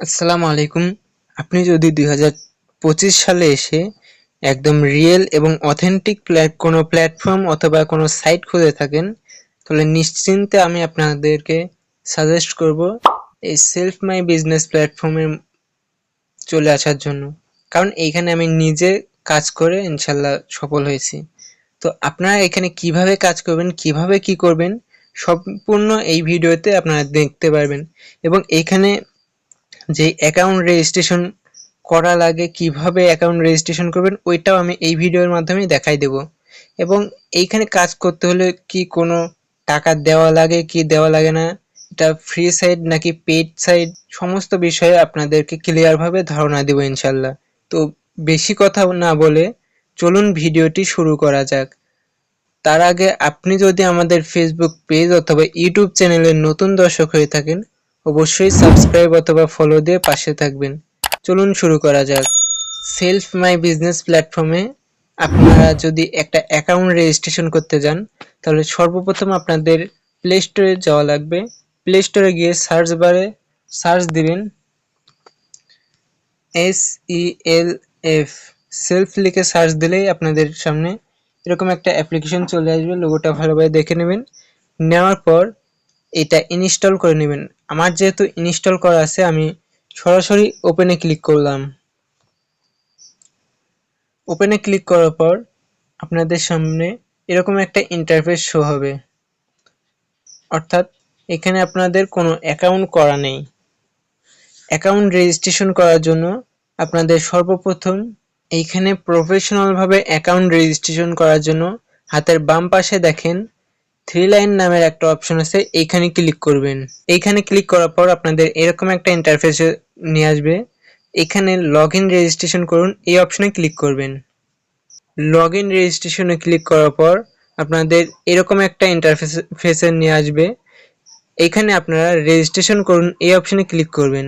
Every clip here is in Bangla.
আসসালামু আলাইকুম। আপনি যদি দুই সালে এসে একদম রিয়েল এবং অথেন্টিক কোনো প্ল্যাটফর্ম অথবা কোনো সাইট খুঁজে থাকেন, তাহলে নিশ্চিন্তে আমি আপনাদেরকে সাজেস্ট করব এই সেলফ মাই বিজনেস প্ল্যাটফর্মে চলে আসার জন্য। কারণ এইখানে আমি নিজে কাজ করে ইনশাল্লাহ সফল হয়েছি। তো আপনারা এখানে কীভাবে কাজ করবেন, কীভাবে কি করবেন, সম্পূর্ণ এই ভিডিওতে আপনারা দেখতে পারবেন। এবং এইখানে যে অ্যাকাউন্ট রেজিস্ট্রেশন করা লাগে কীভাবে অ্যাকাউন্ট রেজিস্ট্রেশন করবেন, ওইটাও আমি এই ভিডিওর মাধ্যমে দেখাই দেব। এবং এইখানে কাজ করতে হলে কি কোনো টাকা দেওয়া লাগে, কি দেওয়া লাগে না, এটা ফ্রি সাইড নাকি পেড সাইড সমস্ত বিষয়ে আপনাদেরকে ক্লিয়ারভাবে ধারণা দেব ইনশাল্লাহ। তো বেশি কথা না বলে চলুন ভিডিওটি শুরু করা যাক। তার আগে আপনি যদি আমাদের ফেসবুক পেজ অথবা ইউটিউব চ্যানেলের নতুন দর্শক হয়ে থাকেন অবশ্যই সাবস্ক্রাইব অথবা ফলো দিয়ে পাশে থাকবেন। চলুন শুরু করা যাক। সেলফ মাই বিজনেস প্ল্যাটফর্মে আপনারা যদি একটা অ্যাকাউন্ট রেজিস্ট্রেশন করতে যান, তাহলে সর্বপ্রথম আপনাদের প্লে স্টোরে যাওয়া লাগবে। প্লে স্টোরে গিয়ে সার্চ বারে সার্চ দিবেন। S E L F self লিখে সার্চ দিলেই আপনাদের সামনে এরকম একটা অ্যাপ্লিকেশন চলে আসবে। লোগোটা ভালোভাবে দেখে নেবেন। নেওয়ার পর এটা ইনস্টল করে নেবেন। আমার যেহেতু ইনস্টল করা আছে, আমি সরাসরি ওপেনে ক্লিক করলাম। ওপেনে ক্লিক করার পর আপনাদের সামনে এরকম একটা ইন্টারফেস শো হবে। অর্থাৎ এখানে আপনাদের কোনো অ্যাকাউন্ট করা নেই। অ্যাকাউন্ট রেজিস্ট্রেশন করার জন্য আপনাদের সর্বপ্রথম এইখানে প্রফেশনালভাবে অ্যাকাউন্ট রেজিস্ট্রেশন করার জন্য হাতের বাম পাশে দেখেন থ্রি লাইন নামের একটা অপশন আছে, এইখানে ক্লিক করবেন। এইখানে ক্লিক করার পর আপনাদের এরকম একটা ইন্টারফেস নিয়ে আসবে। এখানে লগ ইন রেজিস্ট্রেশন করুন, এই অপশনে ক্লিক করবেন। লগ ইন রেজিস্ট্রেশনে ক্লিক করার পর আপনাদের এরকম একটা ইন্টারফেস ফেসে নিয়ে আসবে। এখানে আপনারা রেজিস্ট্রেশন করুন, এই অপশনে ক্লিক করবেন।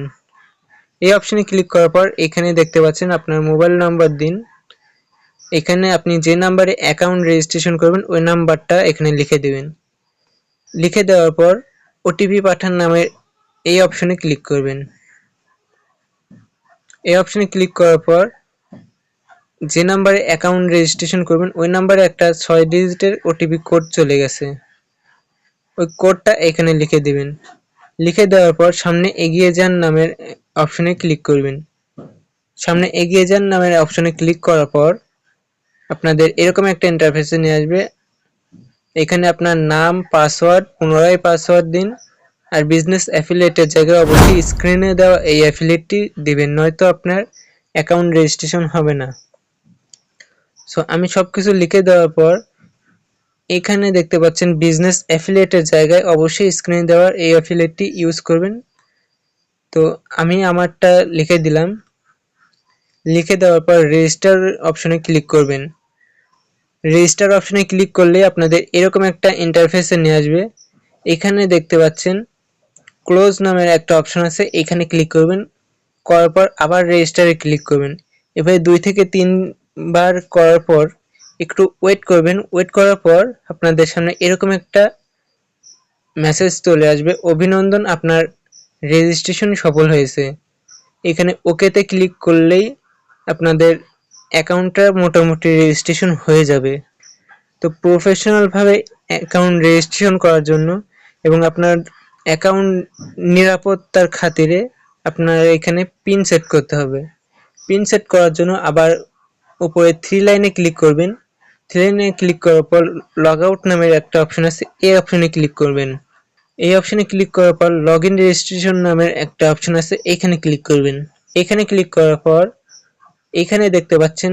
এই অপশনে ক্লিক করার পর এখানে দেখতে পাচ্ছেন আপনার মোবাইল নাম্বার দিন। এখানে আপনি যে নাম্বারে অ্যাকাউন্ট রেজিস্ট্রেশন করবেন, ওই নাম্বারটা এখানে লিখে দেবেন। লিখে দেওয়ার পর ওটিপি পাঠান নামের এই অপশনে ক্লিক করবেন। এই অপশনে ক্লিক করার পর যে নাম্বারে অ্যাকাউন্ট রেজিস্ট্রেশন করবেন, ওই নাম্বারে একটা ছয় ডিজিটের ওটিপি কোড চলে গেছে। ওই কোডটা এখানে লিখে দেবেন। লিখে দেওয়ার পর সামনে এগিয়ে যান নামের অপশনে ক্লিক করবেন। সামনে এগিয়ে যান নামের অপশনে ক্লিক করার পর আপনাদের এরকম একটা ইন্টারফেসে নিয়ে আসবে। এখানে আপনার নাম পাসওয়ার্ড পুনরায় পাসওয়ার্ড দিন। আর বিজনেস অ্যাফিলিয়েটের জায়গায় অবশ্যই স্ক্রিনে দেওয়া এই অ্যাফিলিয়েটটি দিবেন, নয়তো আপনার অ্যাকাউন্ট রেজিস্ট্রেশন হবে না। সো আমি সব কিছু লিখে দেওয়ার পর, এখানে দেখতে পাচ্ছেন বিজনেস অ্যাফিলিয়েটের জায়গায় অবশ্যই স্ক্রিনে দেওয়ার এই অ্যাফিলিয়েটটি ইউজ করবেন। তো, আমি আমারটা লিখে দিলাম। লিখে দেওয়ার পর রেজিস্টার অপশনে ক্লিক করবেন। রেজিস্টার অপশনে ক্লিক করলে আপনাদের এরকম একটা ইন্টারফেসে নিয়ে আসবে। এখানে দেখতে পাচ্ছেন ক্লোজ নামের একটা অপশন আছে, এখানে ক্লিক করবেন। করার পর আবার রেজিস্টারে ক্লিক করবেন। এভাবে দুই থেকে তিনবার করার পর একটু ওয়েট করবেন। ওয়েট করার পর আপনাদের সামনে এরকম একটা মেসেজ চলে আসবে, অভিনন্দন, আপনার রেজিস্ট্রেশন সফল হয়েছে। এখানে ওকেতে ক্লিক করলেই আপনাদের অ্যাকাউন্টটা মোটামুটি রেজিস্ট্রেশন হয়ে যাবে। তো প্রফেশনালভাবে অ্যাকাউন্ট রেজিস্ট্রেশন করার জন্য এবং আপনার অ্যাকাউন্ট নিরাপত্তার খাতিরে আপনার এখানে পিন সেট করতে হবে। পিন সেট করার জন্য আবার উপরে থ্রি লাইনে ক্লিক করবেন। থ্রি লাইনে ক্লিক করার পর লগ আউট নামের একটা অপশন আছে, এই অপশনে ক্লিক করবেন। এই অপশনে ক্লিক করার পর লগ ইন রেজিস্ট্রেশন নামের একটা অপশন আছে, এখানে ক্লিক করবেন। এখানে ক্লিক করার পর এখানে দেখতে পাচ্ছেন,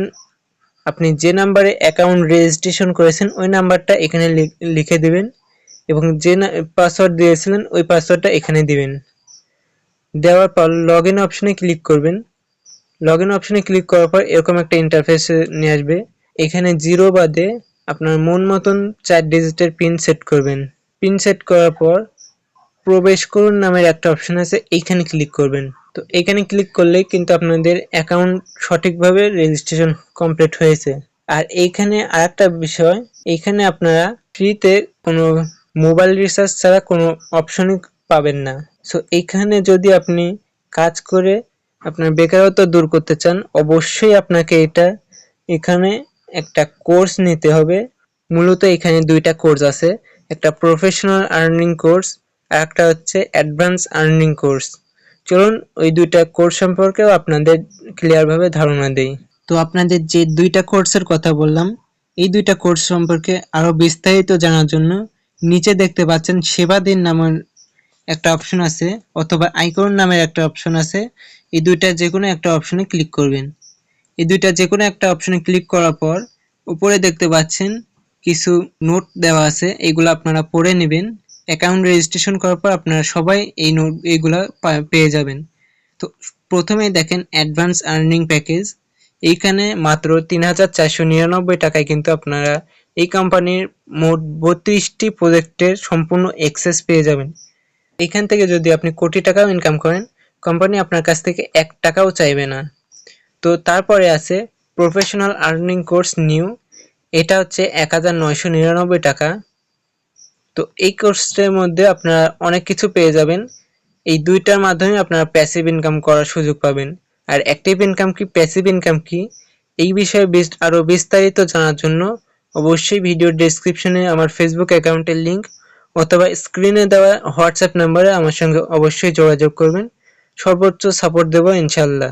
আপনি যে নাম্বারে অ্যাকাউন্ট রেজিস্ট্রেশন করেছেন, ওই নাম্বারটা এখানে লিখে দিবেন এবং যে পাসওয়ার্ড দিয়েছিলেন, ওই পাসওয়ার্ডটা এখানে দিবেন। দেওয়ার পর লগ ইন অপশনে ক্লিক করবেন। লগ ইন অপশনে ক্লিক করার পর এরকম একটা ইন্টারফেস নিয়ে আসবে। এখানে জিরো বাদে আপনার মন মতন চার ডিজিটের পিন সেট করবেন। পিন সেট করার পর প্রবেশ করুন নামের একটা অপশন আছে, এইখানে ক্লিক করবেন। তো এখানে ক্লিক করলে কিন্তু আপনাদের অ্যাকাউন্ট সঠিকভাবে রেজিস্ট্রেশন কমপ্লিট হয়েছে। আর এইখানে আরেকটা বিষয়, এইখানে আপনারা ফ্রিতে কোনো মোবাইল রিচার্জ ছাড়া কোনো অপশনই পাবেন না। সো এইখানে যদি আপনি কাজ করে আপনার বেকারত্ব দূর করতে চান, অবশ্যই আপনাকে এটা এখানে একটা কোর্স নিতে হবে। মূলত এখানে দুইটা কোর্স আছে, একটা প্রফেশনাল আর্নিং কোর্স আর একটা হচ্ছে অ্যাডভান্স আর্নিং কোর্স চলুন, ওই দুইটা কোর্স সম্পর্কেও আপনাদের ক্লিয়ারভাবে ধারণা দেই। তো আপনাদের যে দুইটা কোর্সের কথা বললাম, এই দুইটা কোর্স সম্পর্কে আরও বিস্তারিত জানার জন্য নিচে দেখতে পাচ্ছেন সেবা দিন নামের একটা অপশন আছে, অথবা আইকন নামের একটা অপশন আছে। এই দুইটা যে কোনো একটা অপশনে ক্লিক করবেন। এই দুইটা যে কোনো একটা অপশনে ক্লিক করার পর উপরে দেখতে পাচ্ছেন কিছু নোট দেওয়া আছে এইগুলো আপনারা পড়ে নেবেন। অ্যাকাউন্ট রেজিস্ট্রেশন করার পর আপনারা সবাই এই নোট এইগুলা পেয়ে যাবেন। তো প্রথমে দেখেন অ্যাডভান্স আর্নিং প্যাকেজ এইখানে মাত্র তিন হাজার চারশো নিরানব্বই টাকায় কিন্তু আপনারা এই কোম্পানির মোট বত্রিশটি প্রজেক্টের সম্পূর্ণ অ্যাক্সেস পেয়ে যাবেন। এখান থেকে যদি আপনি কোটি টাকাও ইনকাম করেন কোম্পানি আপনার কাছ থেকে এক টাকাও চাইবে না। তো তারপরে আছে প্রফেশনাল আর্নিং কোর্স নিউ এটা হচ্ছে এক হাজার নয়শো নিরানব্বই টাকা। তো এই কোর্সের মধ্যে আপনারা অনেক কিছু পেয়ে যাবেন। এই দুইটার মাধ্যমে আপনারা প্যাসিভ ইনকাম করার সুযোগ পাবেন। আর অ্যাক্টিভ ইনকাম কি প্যাসিভ ইনকাম কি, এই বিষয়ে বিস- আরও বিস্তারিত জানার জন্য অবশ্যই ভিডিও ডেসক্রিপশনে আমার ফেসবুক অ্যাকাউন্টের লিংক অথবা স্ক্রিনে দেওয়া হোয়াটসঅ্যাপ নাম্বারে আমার সঙ্গে অবশ্যই যোগাযোগ করবেন। সর্বোচ্চ সাপোর্ট দেবো ইনশাল্লাহ